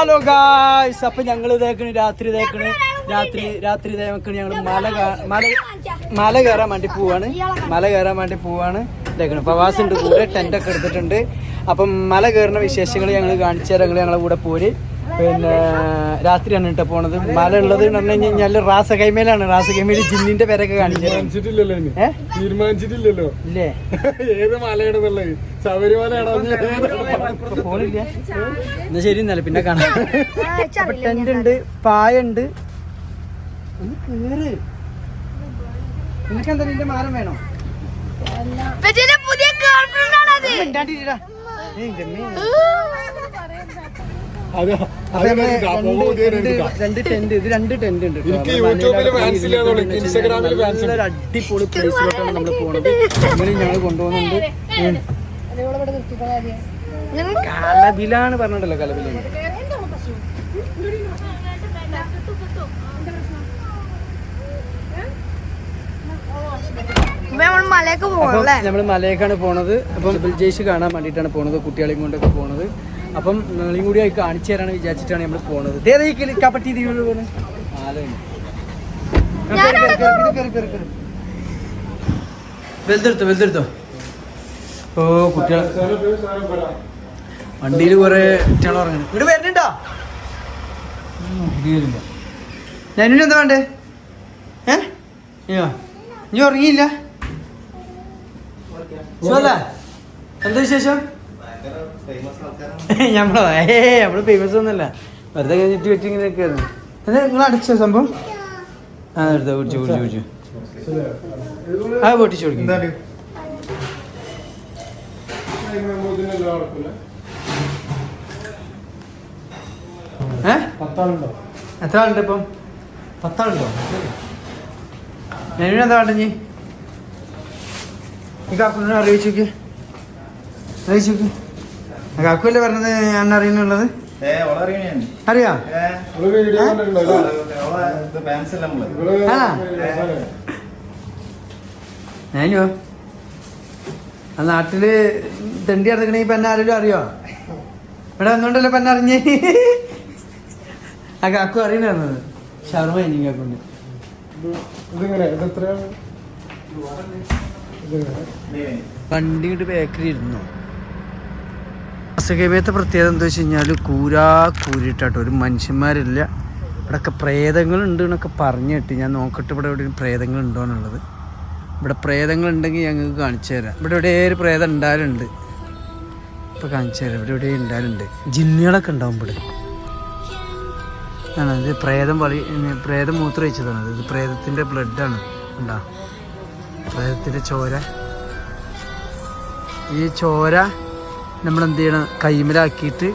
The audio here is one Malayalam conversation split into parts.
ഹലോ ഗായ്സ് അപ്പൊ ഞങ്ങൾ ഇതേക്കണ് രാത്രി ഇതേക്കണ്. രാത്രി രാത്രി ഇതേക്കണ് ഞങ്ങൾ മല മല മല കയറാൻ വേണ്ടി പോവാണ്. മല കയറാൻ വേണ്ടി പോവാണ്. ഇതേക്കണ് ഫവാസ് ഉണ്ട് കൂടെ ടെന്റ് ഒക്കെ എടുത്തിട്ടുണ്ട്. അപ്പം മല കയറുന്ന വിശേഷങ്ങൾ ഞങ്ങൾ കാണിച്ചു തരാം. ഞങ്ങളെ കൂടെ പോര്. പിന്നെ രാത്രിയാണ് കേട്ടോ പോണത്. മല ഉള്ളത് എന്ന് പറഞ്ഞു കഴിഞ്ഞാൽ റാസ റാസകൈമേൽ ജിന്നിന്റെ പേരൊക്കെ കാണിച്ചിട്ടില്ലല്ലോ തരാം. തീരുമാനിച്ചിട്ടില്ലല്ലോ. ഇല്ലേ? ഏത് മലയുടെ ശബരിമല പോണില്ല. എന്നാ ശരി എന്നാലും പിന്നെ കാണാം. ടെന്റ് ഉണ്ട് പായ ഉണ്ട് ഒന്ന് കേറ്. നിനക്ക് എന്താ നിന്റെ മാനം വേണോ? പുതിയ രണ്ട് ടെന്റ് ഇത് രണ്ട് ടെന്റ് ഉണ്ട് നമ്മൾ. നല്ലൊരു അടിപൊളി പ്ലേസിലോട്ടാണ് നമ്മൾ പോണത്. അങ്ങനെ ഞങ്ങൾ കൊണ്ടുപോകുന്നുണ്ട്. കലബിലാണ് പറഞ്ഞിട്ടല്ലോ കലബിലാണ് നമ്മൾ മലയേക്കാണ് പോണത്. അപ്പം ഡബിൾ കാണാൻ വേണ്ടിട്ടാണ് പോണത് കുട്ടികളെയും കൊണ്ടൊക്കെ പോണത്. അപ്പം നിങ്ങളെയും കൂടി ആയി കാണിച്ചു തരാണ് വിചാരിച്ചിട്ടാണ് നമ്മൾ പോണത്. ഇതേതാ ഈ കിളി കപ്പട്ടി ഇതിലൂടെ പോണത് ആലോചന. ആ, കേറി, കേറി, കേറി, കേറി, കേറി, കേറി. വലുതെടുത്തോ വലുതെടുത്തോ ഓ കുട്ടികൾ വണ്ടിയിൽ കുറെ കുട്ടികൾ ഉറങ്ങണം ഇവിടെ വരുന്നുണ്ടോ? ഞാനും എന്താ വേണ്ടേ? ഏ? ഇനി ഉറങ്ങിയില്ല? എന്താ വിശേഷം? ഞമ്മളോ ഏ നമ്മൾ ഫേമസ് ഒന്നുമല്ല. വെറുതെ കഴിഞ്ഞിട്ട് വെച്ച് ഇങ്ങനെ നിൽക്കായിരുന്നു എന്നാ നിങ്ങൾ അടിച്ചോ സംഭവം? ആ എടുത്തോ കുടിച്ചു കുടിച്ചു കുടിച്ചു ആ പൊട്ടിച്ചു കൊടുക്കും. എത്ര ആളുണ്ട് ഇപ്പം? പത്താളുണ്ടോ? ഞാൻ എന്താ വേണ്ടി ഈ കാക്കുനെ അറിയിച്ചു നോക്കി അറിയിച്ചു നോക്കി കാക്കുവല്ലേ പറഞ്ഞത് ഞാൻ അറിയുന്നുള്ളത്? അറിയാ? ഞാനോ? ആ നാട്ടിൽ തെണ്ടി നടക്കണ ഇപ്പൊ ആരെങ്കിലും അറിയോ? ഇവിടെ വന്നോണ്ടല്ലോ ഇപ്പൊ അറിഞ്ഞ്? ആ കാക്കു അറിയണത് ഷർമ്മ എനിക്ക് കാക്കുണ്ട് വണ്ടി ഇങ്ങോട്ട് ബേക്കറി ഇരുന്നു? അസുഖമേത്തെ പ്രത്യേകത എന്താ വെച്ച് കഴിഞ്ഞാൽ കൂരാ കൂരിട്ടാട്ടോ. ഒരു മനുഷ്യന്മാരില്ല. ഇവിടെയൊക്കെ പ്രേതങ്ങളുണ്ട് എന്നൊക്കെ പറഞ്ഞു ഞാൻ നോക്കട്ടെ ഇവിടെ എവിടെ പ്രേതങ്ങളുണ്ടോ എന്നുള്ളത്. ഇവിടെ പ്രേതങ്ങളുണ്ടെങ്കിൽ ഞങ്ങൾക്ക് കാണിച്ചു തരാം. ഇവിടെ എവിടെ ഒരു പ്രേതം ഉണ്ടാലുണ്ട് ഇപ്പോൾ കാണിച്ചു തരാം. ഇവിടെ എവിടെ ഉണ്ടാലുണ്ട് ജിന്നുകളൊക്കെ ഉണ്ടാവും ഇവിടെ. ആണ്? ഇത് പ്രേതം വളി പ്രേതം മൂത്രം വെച്ചതാണ് ഇത് പ്രേതത്തിന്റെ ബ്ലഡാണ്. ഉണ്ടാ പ്രേതത്തിന്റെ ചോര. ഈ ചോര നമ്മൾ എന്ത് ചെയ്യണം കൈമലാക്കിയിട്ട്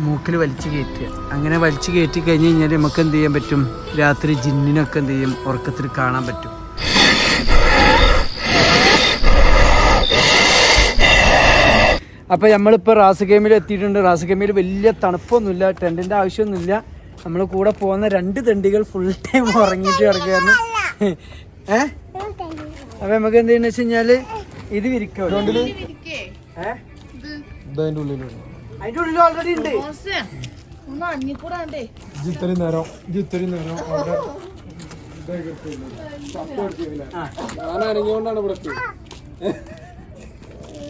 മൂക്കിൽ വലിച്ചു കയറ്റുക അങ്ങനെ വലിച്ചു കയറ്റി കഴിഞ്ഞ് കഴിഞ്ഞാൽ നമുക്ക് എന്ത് ചെയ്യാൻ പറ്റും? രാത്രി ജിന്നിനൊക്കെ എന്ത് ചെയ്യും? ഉറക്കത്തിൽ കാണാൻ പറ്റും. അപ്പോൾ നമ്മളിപ്പോൾ റാസ് ഗെയിമിൽ എത്തിയിട്ടുണ്ട്. റാസ് ഗെയിമിൽ വലിയ തണുപ്പൊന്നുമില്ല ടെന്റിന്റെ ആവശ്യമൊന്നുമില്ല. നമ്മൾ കൂടെ പോകുന്ന രണ്ട് തണ്ടികൾ ഫുൾ ടൈം ഉറങ്ങിയിട്ട് കിടക്കുകയായിരുന്നു ഏ? അപ്പോൾ നമുക്ക് എന്ത് ചെയ്യുന്നത് വെച്ച് കഴിഞ്ഞാൽ ഇത് വിരിക്കും. ഏ? ഇതതിന്റെ ഉള്ളിലുണ്ട്. അതിന്റെ ഉള്ളിൽ ഓൾറെഡി ഉണ്ട്. ഒന്ന് ഇത്രയും നേരം ഇത്രയും നേരം അവിടെ. ഞാൻ ഇവിടെ.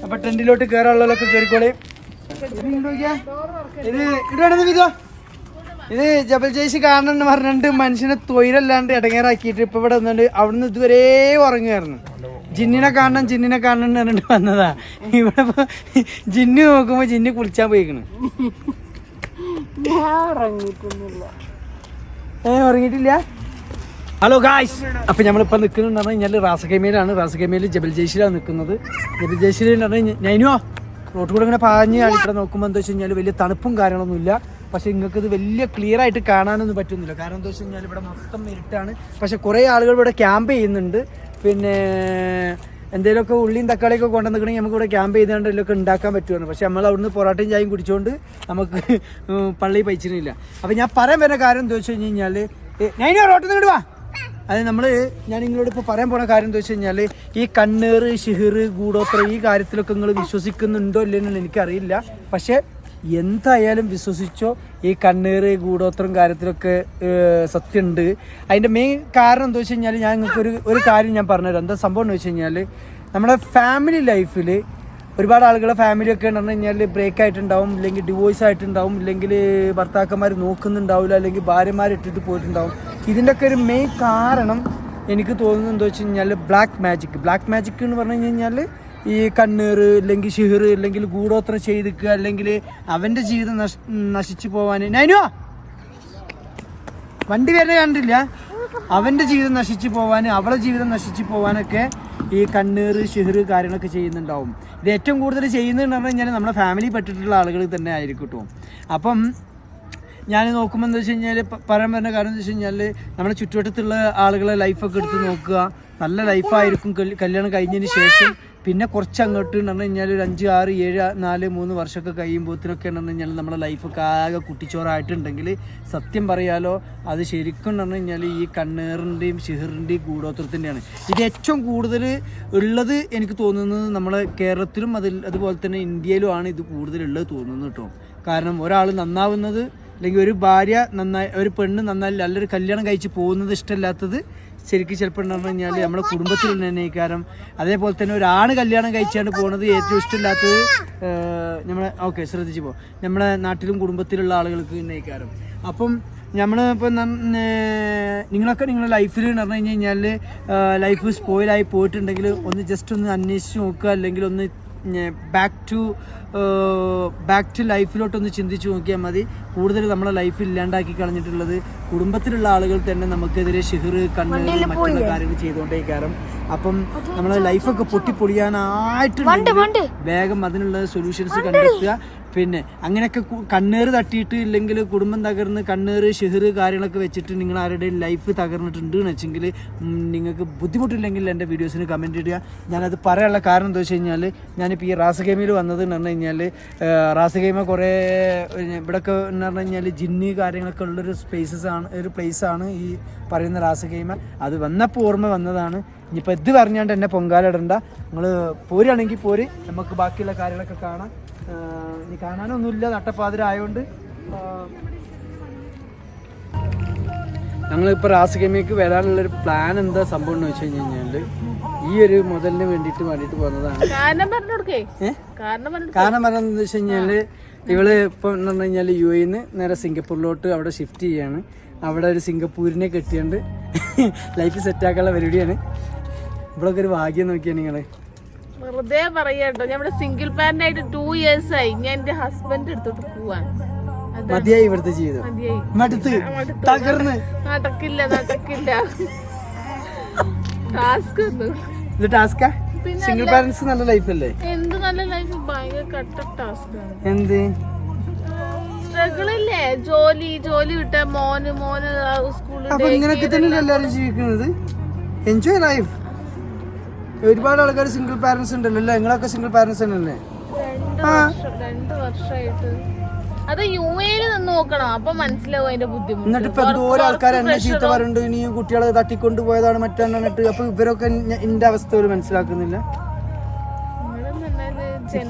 അപ്പൊ ടെന്റിലോട്ട് കയറാനുള്ളതൊക്കെ കയറിക്കോളെ ഇത് ഇടുവാണെന്ന് വിധോ ഇത് ജബൽ ജയ്സ് കാരണം എന്ന് പറഞ്ഞിട്ട് മനുഷ്യനെ തൊഴിലല്ലാണ്ട് ഇടങ്ങേറാക്കിയിട്ട് ഇപ്പൊ ഇവിടെ വന്നിട്ട് അവിടുന്ന് ഇതുവരെ ഉറങ്ങുമായിരുന്നു ജിന്നിനെ കാണണം ജിന്നിനെ കാണണം എന്ന് പറഞ്ഞിട്ട് വന്നതാ. ഇവിടെ ഇപ്പൊ ജിന്ന് നോക്കുമ്പോ ജിന്ന് കുളിച്ചാൻ പോയിക്കണ്. ഏ ഉറങ്ങിയിട്ടില്ല? ഹലോ ഗായ്സ് അപ്പൊ നമ്മളിപ്പോ നിൽക്കുന്നുണ്ട് പറഞ്ഞു കഴിഞ്ഞാൽ റാസകേമയിൽ ജബൽ ജയ്ശിലാണ് നിൽക്കുന്നത്. ജബൽ ജയ്ശിൽ എന്ന് പറഞ്ഞു റോഡ് കൂടെ ഇങ്ങനെ പാഞ്ഞ് ഇവിടെ നോക്കുമ്പോൾ എന്താ വെച്ച് കഴിഞ്ഞാൽ വലിയ തണുപ്പും കാര്യങ്ങളൊന്നുമില്ല പക്ഷെ നിങ്ങൾക്ക് ഇത് വലിയ ക്ലിയർ ആയിട്ട് കാണാനൊന്നും പറ്റുന്നില്ല. കാരണം എന്താ വെച്ച് കഴിഞ്ഞാൽ ഇവിടെ മൊത്തം ഇരുട്ടാണ്. പക്ഷെ കുറേ ആളുകൾ ഇവിടെ ക്യാമ്പ് ചെയ്യുന്നുണ്ട്. പിന്നെ എന്തെങ്കിലുമൊക്കെ ഉള്ളിയും തക്കാളിയൊക്കെ കൊണ്ടുവന്നിക്കണമെങ്കിൽ നമുക്ക് ഇവിടെ ക്യാമ്പ് ചെയ്തുകൊണ്ട് ഇതിലൊക്കെ ഉണ്ടാക്കാൻ പറ്റുമായിരുന്നു പക്ഷെ നമ്മൾ അവിടുന്ന് പൊറോട്ടയും ചായയും കുടിച്ചുകൊണ്ട് നമുക്ക് പള്ളി പൈച്ചിരുന്നില്ല. അപ്പം ഞാൻ പറയാൻ വരുന്ന കാര്യം എന്താ വെച്ച് കഴിഞ്ഞ് കഴിഞ്ഞാൽ ഞാൻ റോട്ടിൽ നിന്ന് വാ. അത് നമ്മൾ ഞാൻ നിങ്ങളോട് ഇപ്പോൾ പറയാൻ പോണ കാര്യം എന്താ വെച്ച് കഴിഞ്ഞാൽ ഈ കണ്ണേറ് ഷിഹിർ ഗൂഢോത്ര ഈ കാര്യത്തിലൊക്കെ നിങ്ങൾ വിശ്വസിക്കുന്നുണ്ടോ ഇല്ലെന്നുള്ള എനിക്കറിയില്ല. പക്ഷേ എന്തായാലും വിശ്വസിച്ചോ? ഈ കണ്ണീർ കൂടോത്രം കാര്യത്തിലൊക്കെ സത്യമുണ്ട് അതിന്റെ മെയിൻ കാരണം എന്താ വെച്ച് കഴിഞ്ഞാൽ ഞാൻ നിങ്ങൾക്ക് ഒരു ഒരു കാര്യം ഞാൻ പറഞ്ഞുതരാം. എന്താ സംഭവം എന്ന് വെച്ച് കഴിഞ്ഞാൽ നമ്മുടെ ഫാമിലി ലൈഫിൽ ഒരുപാട് ആളുകളെ ഫാമിലിയൊക്കെ എന്ന് പറഞ്ഞു കഴിഞ്ഞാൽ ബ്രേക്ക് ആയിട്ടുണ്ടാവും ഇല്ലെങ്കിൽ ഡിവോഴ്സ് ആയിട്ടുണ്ടാവും ഇല്ലെങ്കിൽ ഭർത്താക്കന്മാർ നോക്കുന്നുണ്ടാവില്ല അല്ലെങ്കിൽ ഭാര്യമാർ ഇട്ടിട്ട് പോയിട്ടുണ്ടാവും. ഇതിന്റെയൊക്കെ ഒരു മെയിൻ കാരണം എനിക്ക് തോന്നുന്നത് എന്താ വെച്ച് കഴിഞ്ഞാൽ ബ്ലാക്ക് മാജിക് ബ്ലാക്ക് മാജിക് എന്ന് പറഞ്ഞു കഴിഞ്ഞാൽ ഈ കണ്ണീർ അല്ലെങ്കിൽ ഷിഹിർ അല്ലെങ്കിൽ ഗൂഢോത്രം ചെയ്തിക്കുക അല്ലെങ്കിൽ അവന്റെ ജീവിതം നശ നശിച്ചു പോവാൻ. നൈനുവാ വണ്ടി വരെ കണ്ടില്ല? അവന്റെ ജീവിതം നശിച്ചു പോവാൻ അവളെ ജീവിതം നശിച്ചു പോവാനൊക്കെ ഈ കണ്ണീർ ഷിഹിർ കാര്യങ്ങളൊക്കെ ചെയ്യുന്നുണ്ടാവും. ഇത് ഏറ്റവും കൂടുതൽ ചെയ്യുന്നതെന്ന് പറഞ്ഞു കഴിഞ്ഞാൽ നമ്മുടെ ഫാമിലി പെട്ടിട്ടുള്ള ആളുകൾ തന്നെ ആയിരിക്കും കേട്ടോ. അപ്പം ഞാൻ നോക്കുമ്പോൾ എന്താ വെച്ച് കഴിഞ്ഞാൽ പറയാൻ പറഞ്ഞ കാര്യം എന്താ വെച്ച് കഴിഞ്ഞാൽ നമ്മുടെ ചുറ്റുവട്ടത്തുള്ള ആളുകളെ ലൈഫൊക്കെ എടുത്ത് നോക്കുക. നല്ല ലൈഫായിരിക്കും കല്യ- കല്യാണം കഴിഞ്ഞതിന് ശേഷം. പിന്നെ കുറച്ച് അങ്ങോട്ട് എന്ന് പറഞ്ഞു കഴിഞ്ഞാൽ ഒരു അഞ്ച് ആറ് ഏഴ് നാല് മൂന്ന് വർഷമൊക്കെ കഴിയുമ്പോഴത്തിനൊക്കെ എന്ന് പറഞ്ഞു കഴിഞ്ഞാൽ നമ്മുടെ ലൈഫൊക്കെ ആകെ കുട്ടിച്ചോറായിട്ടുണ്ടെങ്കിൽ സത്യം പറയാലോ അത് ശരിക്കും പറഞ്ഞു കഴിഞ്ഞാൽ ഈ കണ്ണേറിന്റെയും ഷിഹറിന്റെയും കൂടോത്രത്തിന്റെയാണ് ഇത് ഏറ്റവും കൂടുതൽ ഉള്ളത് എനിക്ക് തോന്നുന്നത് നമ്മളെ കേരളത്തിലും അതിൽ അതുപോലെ തന്നെ ഇന്ത്യയിലുമാണ് ഇത് കൂടുതലുള്ളത് തോന്നുന്നു കേട്ടോ. കാരണം ഒരാൾ നന്നാവുന്നത് അല്ലെങ്കിൽ ഒരു ഭാര്യ നന്നായി ഒരു പെണ്ണ് നന്നായി നല്ലൊരു കല്യാണം കഴിച്ച് പോകുന്നത് ഇഷ്ടമല്ലാത്തത് ശരിക്കും ചിലപ്പോൾ എന്ന് പറഞ്ഞു കഴിഞ്ഞാൽ നമ്മുടെ കുടുംബത്തിൽ തന്നെ അതേപോലെ തന്നെ ഒരാണ് കല്യാണം കഴിച്ചാണ്ട് പോകുന്നത് ഏറ്റവും ഇഷ്ടമില്ലാത്തത് നമ്മളെ ഓക്കെ ശ്രദ്ധിച്ചു പോ. നമ്മളെ നാട്ടിലും കുടുംബത്തിലുള്ള ആളുകൾക്ക് തന്നെ അപ്പം നമ്മൾ ഇപ്പം നിങ്ങളൊക്കെ നിങ്ങളുടെ ലൈഫിൽ എന്ന് പറഞ്ഞു കഴിഞ്ഞാൽ ലൈഫ് സ്പോയിലായി പോയിട്ടുണ്ടെങ്കിൽ ഒന്ന് ജസ്റ്റ് ഒന്ന് അന്വേഷിച്ച് നോക്കുക അല്ലെങ്കിൽ ഒന്ന് ബാക്ക് ടു ബാക്ക് ടു ലൈഫിലോട്ടൊന്ന് ചിന്തിച്ചു നോക്കിയാൽ മതി. കൂടുതൽ നമ്മളെ ലൈഫ് ഇല്ലാണ്ടാക്കി കളഞ്ഞിട്ടുള്ളത് കുടുംബത്തിലുള്ള ആളുകൾ തന്നെ നമുക്കെതിരെ ഷിഹർ കണ്ണ് മറ്റുള്ള കാര്യങ്ങൾ ചെയ്തുകൊണ്ടേ കാരണം അപ്പം നമ്മളെ ലൈഫൊക്കെ പൊട്ടിപ്പൊളിയാനായിട്ടുണ്ട് വേഗം അതിനുള്ള സൊല്യൂഷൻസ് കണ്ടെത്തുക. പിന്നെ അങ്ങനെയൊക്കെ കണ്ണേറ് തട്ടിയിട്ട് ഇല്ലെങ്കിൽ കുടുംബം തകർന്ന് കണ്ണേറ് ഷിഹർ കാര്യങ്ങളൊക്കെ വെച്ചിട്ട് നിങ്ങൾ ആരുടെയും ലൈഫ് തകർന്നിട്ടുണ്ട് എന്ന് വെച്ചെങ്കിൽ നിങ്ങൾക്ക് ബുദ്ധിമുട്ടില്ലെങ്കിൽ എന്റെ വീഡിയോസിന് കമന്റ് ഇടുക. ഞാനത് പറയാനുള്ള കാരണം എന്താ വെച്ച് കഴിഞ്ഞാൽ ഞാനിപ്പോൾ ഈ റാസ ഗെയിമിൽ വന്നത് എന്ന് പറഞ്ഞു കഴിഞ്ഞാൽ റാസി കുറേ ഇവിടെയൊക്കെ എന്ന് പറഞ്ഞു കഴിഞ്ഞാൽ ജിന്നി കാര്യങ്ങളൊക്കെ ഉള്ളൊരു സ്പേസസ് ആണ് ഒരു പ്ലേസ് ആണ് ഈ പറയുന്ന റാസി അത് വന്നപ്പോൾ ഓർമ്മ വന്നതാണ്. ഇനിയിപ്പോൾ ഇത് പറഞ്ഞാണ്ട് എന്നെ പൊങ്കാലിടണ്ട നിങ്ങൾ പോരുകയാണെങ്കിൽ പോര്. നമുക്ക് ബാക്കിയുള്ള കാര്യങ്ങളൊക്കെ കാണാം. ഇനി കാണാനൊന്നുമില്ല. നട്ടപ്പാതിര ആയതുകൊണ്ട് ഞങ്ങളിപ്പോൾ റാസഗമിക്ക് വരാനുള്ളൊരു പ്ലാൻ എന്താ സംഭവം എന്ന് വെച്ച് കഴിഞ്ഞ് കഴിഞ്ഞാൽ ഈ ഒരു മുതലിന് വേണ്ടിട്ട് വേണ്ടിട്ട് പോകുന്നതാണ് കാരണം പറഞ്ഞു കാരണം വെച്ച് കഴിഞ്ഞാൽ ഇവൾ ഇപ്പം എന്ന് പറഞ്ഞു കഴിഞ്ഞാൽ യു എന്ന് നേരെ സിംഗപ്പൂരിലോട്ട് അവിടെ ഷിഫ്റ്റ് ചെയ്യാണ്. അവിടെ ഒരു സിംഗപ്പൂരിനെ കെട്ടിയുണ്ട് ലൈഫ് സെറ്റാക്കാനുള്ള പരിപാടിയാണ്. ഇവളൊക്കെ ഒരു ഭാഗ്യം നോക്കിയാണ് നിങ്ങൾ. വെറുതെ പറയട്ടോ ഞാൻ ഇവിടെ സിംഗിൾ പാരന്റ് ആയിട്ട് ടു ഇയേഴ്സ് ആയി. ഞാൻ എന്റെ ഹസ്ബൻഡ് എടുത്തോട്ട് പോവാൻ മതിയായി ഇവിടുത്തെ ജീവിതം. മടുത്ത്. തകർന്ന്. നടക്കില്ല നടക്കില്ല. ഇത് ടാസ്കാ സിംഗിൾ പാരന്റ്സ് നല്ല ലൈഫ് അല്ലേ? എന്ത് നല്ല ലൈഫ് ഭയങ്കര കട്ട ടാസ്ക് എന്ത്? സ്ട്രഗിൾ ഇല്ലേ? ജോലി ജോലി വിട്ട മോന് മോന് സ്കൂളിൽ അപ്പൊ ഇങ്ങനെയൊക്കെ തന്നെ എല്ലാരും ജീവിക്കുന്നത്? എൻജോയ് ലൈഫ് ഒരുപാട് ആൾക്കാർ സിംഗിൾ പാരന്റ്സ് ഉണ്ടല്ലോ നിങ്ങളൊക്കെ സിംഗിൾ പാരന്റ്സ് തന്നെയല്ലേ? രണ്ട് വർഷമായിട്ട് അത് യു എയിൽ നിന്ന് നോക്കണം. അപ്പൊ മനസ്സിലാവും അതിന്റെ ബുദ്ധിമുട്ട്. എന്നിട്ട് ഇപ്പൊ എന്തോരം ആൾക്കാർ എന്നെ ചീത്ത പറയുന്നുണ്ട് ഇനി കുട്ടികളെ തട്ടിക്കൊണ്ട് പോയതാണ് മറ്റന്നിട്ട് അപ്പൊ ഇവരൊക്കെ എന്റെ അവസ്ഥ ഒരു മനസ്സിലാക്കുന്നില്ല.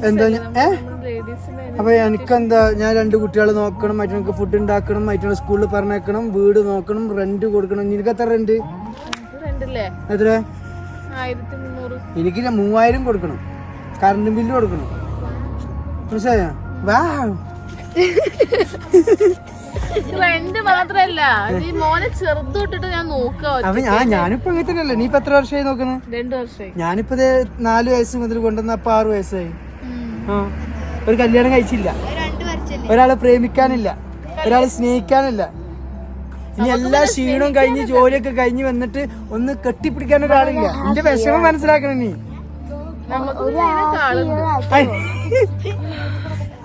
എന്താ അപ്പൊ എനിക്കെന്താ? ഞാൻ രണ്ട് കുട്ടികളെ നോക്കണം മറ്റൊക്കെ ഫുഡ് ഉണ്ടാക്കണം മറ്റേ സ്കൂളിൽ പറഞ്ഞേക്കണം വീട് നോക്കണം റെന്റ് കൊടുക്കണം. നിനക്ക് എത്ര റെന്റ് എത്ര? എനിക്ക് മൂവായിരം കൊടുക്കണം. കറണ്ട് ബില്ല് കൊടുക്കണം. മനസ്സിലായോ? വാ. മാത്രല്ല. ഈ മോനെ ചെറുതൊട്ടിട്ട് ഞാൻ ഞാനിപ്പോ അങ്ങനെ തന്നെയല്ലേ? നീ ഇപ്പൊ എത്ര വർഷമായി നോക്കുന്നു രണ്ടു വർഷമായി. ഞാനിപ്പോ ദേ നാല് വയസ്സ് മുതൽ കൊണ്ടുവന്ന അപ്പൊ ആറു വയസ്സായി. ഒരു കല്യാണം കഴിച്ചില്ല. ഒരാളെ പ്രേമിക്കാനില്ല. ഒരാളെ സ്നേഹിക്കാനില്ല. ഇനി എല്ലാ ക്ഷീണവും കഴിഞ്ഞ് ജോലിയൊക്കെ കഴിഞ്ഞ് വന്നിട്ട് ഒന്ന് കെട്ടിപ്പിടിക്കാൻ ഒരാളില്ല. എന്റെ വിഷമം മനസ്സിലാക്കണം നീ.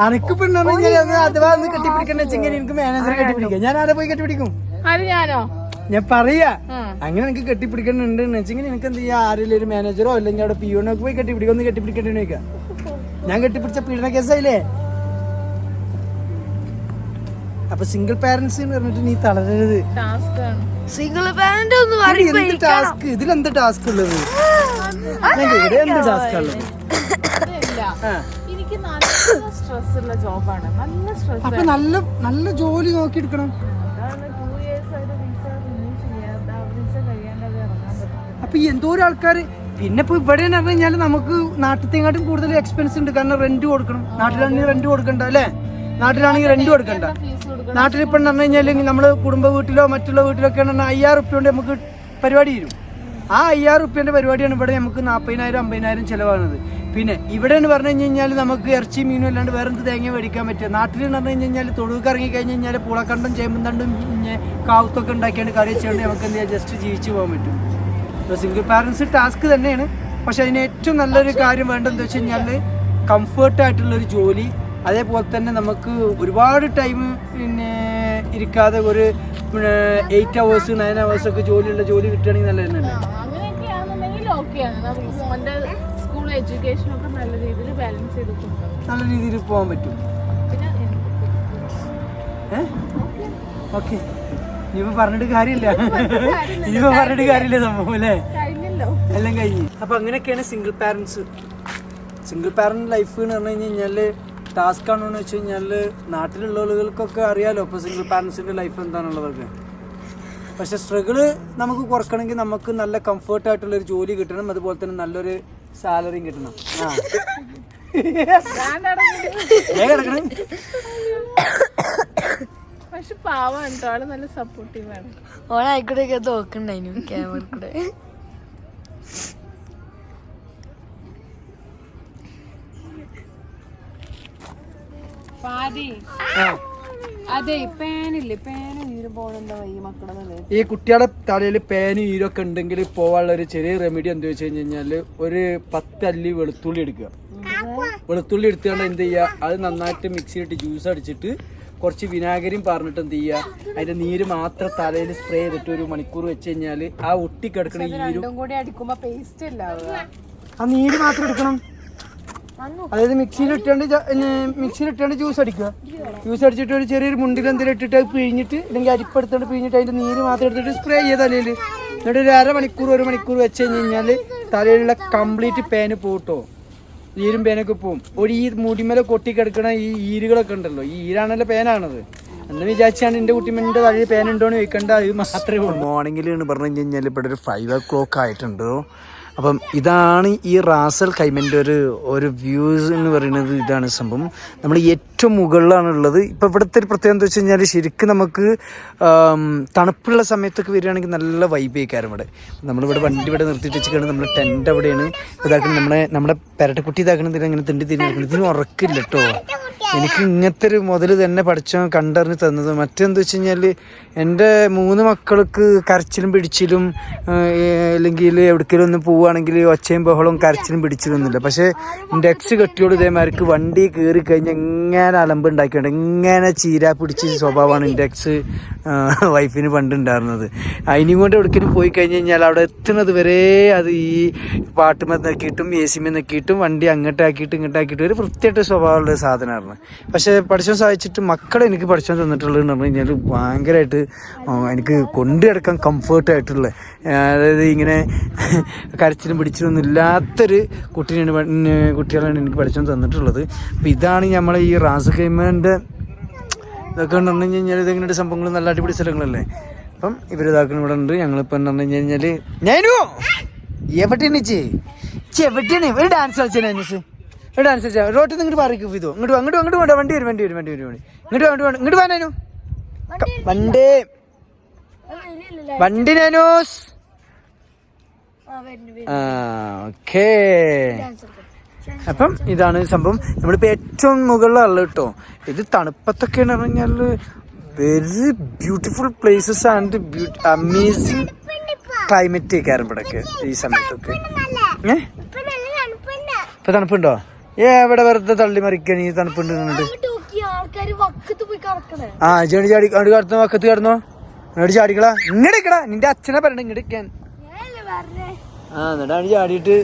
അനക്ക് പെണ്ണെന്ന് കഴിഞ്ഞാൽ അഥവാ ഒന്ന് കെട്ടിപ്പിടിക്കണ വെച്ചെങ്കിൽ എനിക്ക് മാനേജറെ കെട്ടിപ്പിടിക്കാം. ഞാൻ ആരെ പോയി കെട്ടിപ്പിടിക്കും? ആര് ഞാനോ? ഞാൻ പറയാ. അങ്ങനെ എനിക്ക് കെട്ടിപ്പിടിക്കണുണ്ട് വെച്ചെങ്കിൽ എനിക്ക് എന്ത് ചെയ്യാ? ആരെങ്കിലും ഒരു മാനേജറോ അല്ലെങ്കിൽ അവിടെ ഒക്കെ പോയി കെട്ടിപ്പിടിക്കും. ഒന്ന് കെട്ടിപ്പിടിക്കട്ടെ ചോദിക്കാം. ഞാൻ കെട്ടിപ്പിടിച്ച പീഡന കേസായില്ലേ അപ്പൊ സിംഗിൾ പാരന്റ്സ് എന്ന് പറഞ്ഞിട്ട് നീ തളരരുത്. ടാസ്ക് ആണ്. സിംഗിൾ പാരന്റ് ടാസ്ക് ഇതിലെന്ത് ടാസ്ക് ഉള്ളത്? ഇവിടെ എന്ത് ടാസ്ക് ഉള്ളത്? എനിക്ക് നല്ല സ്ട്രെസ് ഉള്ള ജോബാണ്. നല്ല സ്ട്രെസ് അപ്പൊ നല്ല നല്ല ജോലി നോക്കി എടുക്കണം. അതാണ് ടു ഇയേഴ്സ് ആയിട്ട് വിസ റിന്യൂ ചെയ്യാതെ വിസ കഴിയാണ്ട് ഇറങ്ങാൻ പറ്റും അപ്പൊ ഈ എന്തോരം ആൾക്കാർ പിന്നെ ഇപ്പൊ ഇവിടെ എന്ന് പറഞ്ഞു കഴിഞ്ഞാൽ നമുക്ക് നാട്ടിലേക്കാട്ടും കൂടുതൽ എക്സ്പെൻസ് ഉണ്ട്. കാരണം റെന്റ് കൊടുക്കണം. നാട്ടിലാണെങ്കിൽ റെന്റ് കൊടുക്കണ്ട അല്ലേ? നാട്ടിലാണെങ്കിൽ റെന്റ് കൊടുക്കണ്ട. ഫീസ് കൊടുക്കണം? നാട്ടിൽ ഇപ്പം പറഞ്ഞു കഴിഞ്ഞാൽ നമ്മൾ കുടുംബ വീട്ടിലോ മറ്റുള്ള വീട്ടിലൊക്കെ ആണെങ്കിൽ അയ്യായിരം റുപ്യ കൊണ്ട് നമുക്ക് പരിപാടി തരും. ആ അയ്യായിരം റുപ്യന്റെ പരിപാടിയാണ് ഇവിടെ നമുക്ക് നാൽപ്പതിനായിരം അമ്പതിനായിരം ചിലവാകുന്നത്. പിന്നെ ഇവിടെ എന്ന് പറഞ്ഞു കഴിഞ്ഞാൽ നമുക്ക് ഇറച്ചി മീനും അല്ലാണ്ട് വേറെ എന്ത് തേങ്ങ മേടിക്കാൻ പറ്റുക. നാട്ടിൽ എന്ന് പറഞ്ഞു കഴിഞ്ഞാൽ തൊടുക്ക് ഇറങ്ങി കഴിഞ്ഞ് കഴിഞ്ഞാൽ പുളക്കണ്ടം ചേമ്പന്തണ്ടും പിന്നെ കാവത്തൊക്കെ ഉണ്ടാക്കിയാണ് കറി വെച്ചുകൊണ്ട് നമുക്ക് എന്ത് ചെയ്യാം? ജസ്റ്റ് ജീവിച്ചു പോകാൻ പറ്റും. ഇപ്പോൾ സിംഗിൾ പാരൻസ് ടാസ്ക് തന്നെയാണ്. പക്ഷെ അതിന് ഏറ്റവും നല്ലൊരു കാര്യം വേണ്ടതെന്ന് വെച്ച് കഴിഞ്ഞാൽ കംഫേർട്ടായിട്ടുള്ളൊരു ജോലി. അതേപോലെ തന്നെ നമുക്ക് ഒരുപാട് ടൈം പിന്നെ ഇരിക്കാതെ ഒരു എയ്റ്റ് അവേഴ്സ് നയൻ അവേഴ്സ് ഒക്കെ ജോലിയുള്ള ജോലി കിട്ടുകയാണെങ്കിൽ നല്ല തന്നെയല്ലേ ഒക്കെ നല്ല രീതിയിൽ പോകാൻ പറ്റും. ഓക്കെ ഇനിയിപ്പോ പറഞ്ഞിട്ട് കാര്യമില്ല. ഇനിയിപ്പോ പറഞ്ഞിട്ട് കാര്യമില്ല. സംഭവം അല്ലേ? എല്ലാം കഴിഞ്ഞ്. അപ്പൊ അങ്ങനെയൊക്കെയാണ് single parents single parent life എന്ന് പറഞ്ഞു കഴിഞ്ഞാൽ ടാസ്ക് ആണോ എന്ന് വെച്ച് കഴിഞ്ഞാൽ നാട്ടിലുള്ള ആളുകൾക്കൊക്കെ അറിയാലോ ഇപ്പോൾ സിംഗിൾ പാരൻസിന്റെ ലൈഫ് എന്താണുള്ളതൊക്കെ പക്ഷേ സ്ട്രഗിൾ നമുക്ക് കുറക്കണമെങ്കിൽ നമുക്ക് നല്ല കംഫർട്ട് ആയിട്ടുള്ള ഒരു ജോലി കിട്ടണം അതുപോലെ തന്നെ നല്ലൊരു സാലറിയും കിട്ടണം. ആ. കിടക്കണം പക്ഷെ പാവാണ് കേട്ടോ ആൾ നല്ല സപ്പോർട്ടീവ് ആണ്. ഓണായിക്കൂടെയൊക്കെ തോക്കണ്ടായിരുന്നു ക്യാമറ കൂടെ. അതെ പേനില്ലേ പേന് നീര് പോണെന്താ ഈ ഈ കുട്ടിയുടെ തലയിൽ പേനും ഈരൊക്കെ ഉണ്ടെങ്കിൽ പോവാനുള്ള ഒരു ചെറിയ റെമഡി എന്താ വെച്ച് കഴിഞ്ഞാൽ ഒരു പത്തല്ലി വെളുത്തുള്ളി എടുക്കുക. വെളുത്തുള്ളി എടുത്തുകൊണ്ട് എന്ത് ചെയ്യുക? അത് നന്നായിട്ട് മിക്സിയിലിട്ട് ജ്യൂസ് അടിച്ചിട്ട് കുറച്ച് വിനാഗിരിയും പറഞ്ഞിട്ട് എന്ത് ചെയ്യുക? അതിന്റെ നീര് മാത്രം തലയിൽ സ്പ്രേ ചെയ്തിട്ട് ഒരു മണിക്കൂർ വെച്ച് കഴിഞ്ഞാൽ ആ ഒട്ടിക്കിടക്കണ ഈരും കൂടി അടിക്കുമ്പോ പേസ്റ്റ് അല്ല ആ നീര് മാത്രം എടുക്കണം. അതായത് മിക്സിയിൽ ഇട്ടാണ്ട് മിക്സിയിൽ ഇട്ടാണ്ട് ജ്യൂസ് അടിക്കുക. ജ്യൂസ് അടിച്ചിട്ട് ഒരു ചെറിയൊരു മുണ്ടിൽ എന്തെങ്കിലും ഇട്ടിട്ട് അത് പിഴിഞ്ഞിട്ട് അല്ലെങ്കിൽ അരിപ്പെടുത്തോണ്ട് പിഴിഞ്ഞിട്ട് അതിന്റെ നീര് മാത്രം എടുത്തിട്ട് സ്പ്രേ ചെയ്യുക തലയിൽ. എന്നിട്ട് ഒരു അരമണിക്കൂർ ഒരു മണിക്കൂർ വെച്ച് കഴിഞ്ഞ് കഴിഞ്ഞാൽ തലയിലുള്ള കംപ്ലീറ്റ് പേന് പോട്ടോ? ഈരും പേനൊക്കെ പോവും. ഒരു ഈ മുടിമേലെ കൊട്ടിക്കിടക്കണ ഈ ഈരുകളൊക്കെ ഉണ്ടല്ലോ ഈ ഈരാണല്ലോ പേനാണത് എന്ന് വിചാരിച്ചാണ് എന്റെ കുട്ടിമ്മന്റെ തലയിൽ പേനുണ്ടോന്ന് ചോദിക്കേണ്ട അത് മാത്രമേ ഉള്ളൂ. മോർണിംഗിൽ പറഞ്ഞു കഴിഞ്ഞാൽ ഇവിടെ ഒരു ഫൈവ് ഓ ക്ലോക്ക് ആയിട്ടുണ്ട്. അപ്പം ഇതാണ് ഈ റാസൽ കൈമന്റെ ഒരു ഒരു വ്യൂസ് എന്ന് പറയുന്നത് ഇതാണ് സംഭവം. നമ്മൾ ഏറ്റവും മുകളിലാണ് ഉള്ളത് ഇപ്പം ഇവിടുത്തെ ഒരു പ്രത്യേകത എന്താ വെച്ച് കഴിഞ്ഞാൽ ശരിക്കും നമുക്ക് തണുപ്പുള്ള സമയത്തൊക്കെ വരികയാണെങ്കിൽ നല്ല വൈബ് ആയിക്കാരം ഇവിടെ നമ്മളിവിടെ വണ്ടി ഇവിടെ നിർത്തിയിട്ട് വെച്ചിട്ടാണ് നമ്മുടെ ടെന്റ് അവിടെയാണ്. ഇതാക്കുന്നത് നമ്മുടെ നമ്മുടെ പെരട്ടക്കുട്ടി ഇതാക്കണതിന് അങ്ങനെ തിണ്ടി തിരിഞ്ഞിരിക്കുന്നത് ഇതിന് ഉറക്കില്ല കേട്ടോ. എനിക്ക് ഇങ്ങനത്തെ ഒരു മുതൽ തന്നെ പഠിച്ച കണ്ടറിഞ്ഞ് തന്നത്. മറ്റെന്താ വെച്ച് കഴിഞ്ഞാൽ എന്റെ മൂന്ന് മക്കൾക്ക് കരച്ചിലും പിടിച്ചിലും അല്ലെങ്കിൽ എവിടേക്കെങ്കിലും ഒന്ന് പോവുകയാണെങ്കിൽ ഒച്ചയും ബഹളവും കരച്ചിലും പിടിച്ചിലൊന്നുമില്ല പക്ഷേ എന്റെ എക്സ് കെട്ടിയോട് ഇതേമാർക്ക് വണ്ടി കയറി കഴിഞ്ഞാൽ എങ്ങനെ അലമ്പ് ഉണ്ടാക്കിയുണ്ട് എങ്ങനെ ചീര പിടിച്ച സ്വഭാവമാണ് എന്റെ എക്സ് വൈഫിന് പണ്ടുണ്ടായിരുന്നത് അതിനും കൊണ്ട് എവിടേക്കെങ്കിലും പോയി കഴിഞ്ഞ് കഴിഞ്ഞാൽ അവിടെ എത്തുന്നത് വരെ അത് ഈ പാട്ടുമേ ഇട്ടും എ സിമേ ഇട്ടും വണ്ടി അങ്ങോട്ടാക്കിയിട്ട് ഇങ്ങോട്ടാക്കിയിട്ട് ഒരു വൃത്തിയായിട്ട് സ്വഭാവമുള്ള സാധനമായിരുന്നു. പക്ഷേ പഠിച്ചോ സാധിച്ചിട്ട് മക്കളെ എനിക്ക് പഠിച്ചോ തന്നിട്ടുള്ളതെന്ന് പറഞ്ഞു കഴിഞ്ഞാൽ ഭയങ്കരമായിട്ട് എനിക്ക് കൊണ്ടു കിടക്കാൻ കംഫേർട്ടായിട്ടുള്ള അതായത് ഇങ്ങനെ കരച്ചിലും പിടിച്ചിലൊന്നും ഇല്ലാത്തൊരു കുട്ടീനെയാണ് കുട്ടികളാണ് എനിക്ക് പഠിച്ചു തന്നിട്ടുള്ളത്. അപ്പോൾ ഇതാണ് നമ്മളെ ഈ റാസ് ഗെയിമിന്റെ ഇതൊക്കെ എന്ന് പറഞ്ഞു കഴിഞ്ഞാൽ ഇതെങ്ങനെ സംഭവങ്ങൾ നല്ല അടിപൊളി സ്ഥലങ്ങളല്ലേ? അപ്പം ഇവരിതാക്കുന്ന ഇവിടെ ഉണ്ട്. ഞങ്ങളിപ്പോൾ എന്ന് പറഞ്ഞു കഴിഞ്ഞാൽ ഞാനോ എവിടെയാണ് ചേ എവിടെയാണ്? ഒരു ഡാൻസ് കളിച്ചേ ഞാനൂസ് ഒരു അനുസരിച്ച് റോട്ടിൽ നിന്ന് ഇങ്ങോട്ട് പറിക്കും ഇതോ ഇങ്ങോട്ട് അങ്ങോട്ട് അങ്ങോട്ട് വേണ്ട വണ്ടി വരും വണ്ടി വരും വണ്ടി വരും. വണ്ടി ഇങ്ങോട്ട് വണ്ടി. വേണ്ട ഇങ്ങോട്ട് വാനാനു വണ്ടി വണ്ടി നാനൂസ് ആ ഓക്കേ. അപ്പം ഇതാണ് സംഭവം. നമ്മളിപ്പോൾ ഏറ്റവും മുകളിലുള്ള കേട്ടോ. ഇത് തണുപ്പത്തൊക്കെ എന്ന് പറഞ്ഞാൽ very beautiful places and amazing climate ഇവിടെയൊക്കെ ഈ സമയത്തൊക്കെ. ഏ? ഇപ്പൊ തണുപ്പുണ്ടോ? എവിടെ വെറുതെ തള്ളി മറിക്കണി ഈ തണുപ്പുണ്ട് ആ ചേണി ചാടി അവിടെ കടന്നോ വക്കത്ത് കടന്നോ. അങ്ങോട്ട് ചാടിക്കളാ ഇങ്ങോട്ട് ഇക്കടാ. നിന്റെ അച്ഛനെ പറയണ ഇങ്ങോട്ട് ആ എന്നിട്ടാണ് ചാടിയിട്ട്.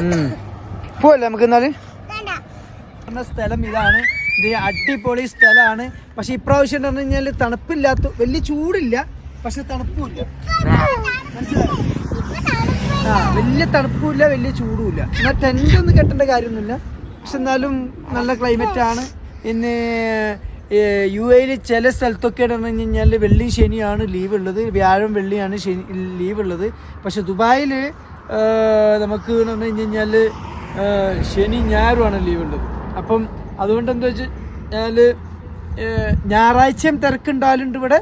ഉം. പോവല്ലേ നമുക്ക് എന്നാൽ? സ്ഥലം ഇതാണ്. ഇത് അടിപൊളി സ്ഥലമാണ്. പക്ഷെ ഇപ്രാവശ്യം എന്ന് പറഞ്ഞു കഴിഞ്ഞാൽ തണുപ്പില്ലാത്ത വലിയ ചൂടില്ല. പക്ഷെ തണുപ്പില്ല മനസ്സിലായോ? ആ വലിയ തണുപ്പുമില്ല വലിയ ചൂടുമില്ല. എന്നാൽ ടെന്റ് ഒന്നും കെട്ടേണ്ട കാര്യമൊന്നുമില്ല. പക്ഷെ എന്നാലും നല്ല ക്ലൈമറ്റ് ആണ്. ഇന്ന് യു എയിൽ ചില സ്ഥലത്തൊക്കെ പറഞ്ഞു കഴിഞ്ഞാൽ വെള്ളി ശനിയാണ് ലീവ് ഉള്ളത്. വ്യാഴം വെള്ളിയാണ് ശനി ലീവ് ഉള്ളത്. പക്ഷെ ദുബായിൽ നമുക്ക് എന്ന് പറഞ്ഞു കഴിഞ്ഞാൽ ശനി ഞായറുമാണ് ലീവ് ഉള്ളത്. അപ്പം അതുകൊണ്ട് എന്താ വെച്ചാൽ ഞായറാഴ്ചയും തിരക്കുണ്ടാവലുണ്ട് ഇവിടെ.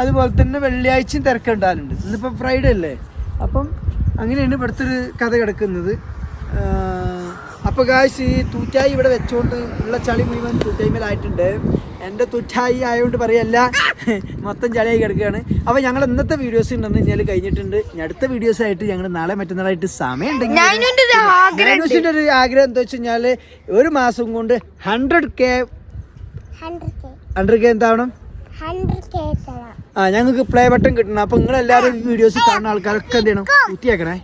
അതുപോലെ തന്നെ വെള്ളിയാഴ്ചയും തിരക്കുണ്ടാവലുണ്ട്. ഇന്നിപ്പോൾ ഫ്രൈഡേ അല്ലേ? അപ്പം അങ്ങനെയാണ് ഇവിടുത്തെ ഒരു കഥ കിടക്കുന്നത്. അപ്പോൾ കാശ് ഈ തൂറ്റായി ഇവിടെ വെച്ചുകൊണ്ട് ഉള്ള ചളി മുഴുവൻ തൂറ്റായ്മയിലായിട്ടുണ്ട് എന്റെ തുറ്റായി ആയതുകൊണ്ട് പറയല്ല മൊത്തം ചളിയായി കിടക്കുകയാണ്. അപ്പോൾ ഞങ്ങൾ ഇന്നത്തെ വീഡിയോസ് ഉണ്ടെന്ന് കഴിഞ്ഞാൽ കഴിഞ്ഞിട്ടുണ്ട്. അടുത്ത വീഡിയോസ് ആയിട്ട് ഞങ്ങൾ നാളെ മറ്റന്നാളായിട്ട് സമയം ഉണ്ടെങ്കിൽ ഒരു ആഗ്രഹം. എന്താ വെച്ച് കഴിഞ്ഞാൽ ഒരു മാസം കൊണ്ട് ഹൺഡ്രഡ് കെ ഹൺഡ്രഡ് കെ എന്താവണം? ആ ഞങ്ങൾക്ക് പ്ലേ ബട്ടൺ കിട്ടണം. അപ്പൊ നിങ്ങളെല്ലാവരും വീഡിയോസ് കാണുന്ന ആൾക്കാരൊക്കെ എന്ത് ചെയ്യണം? കുത്തിയേക്കണേ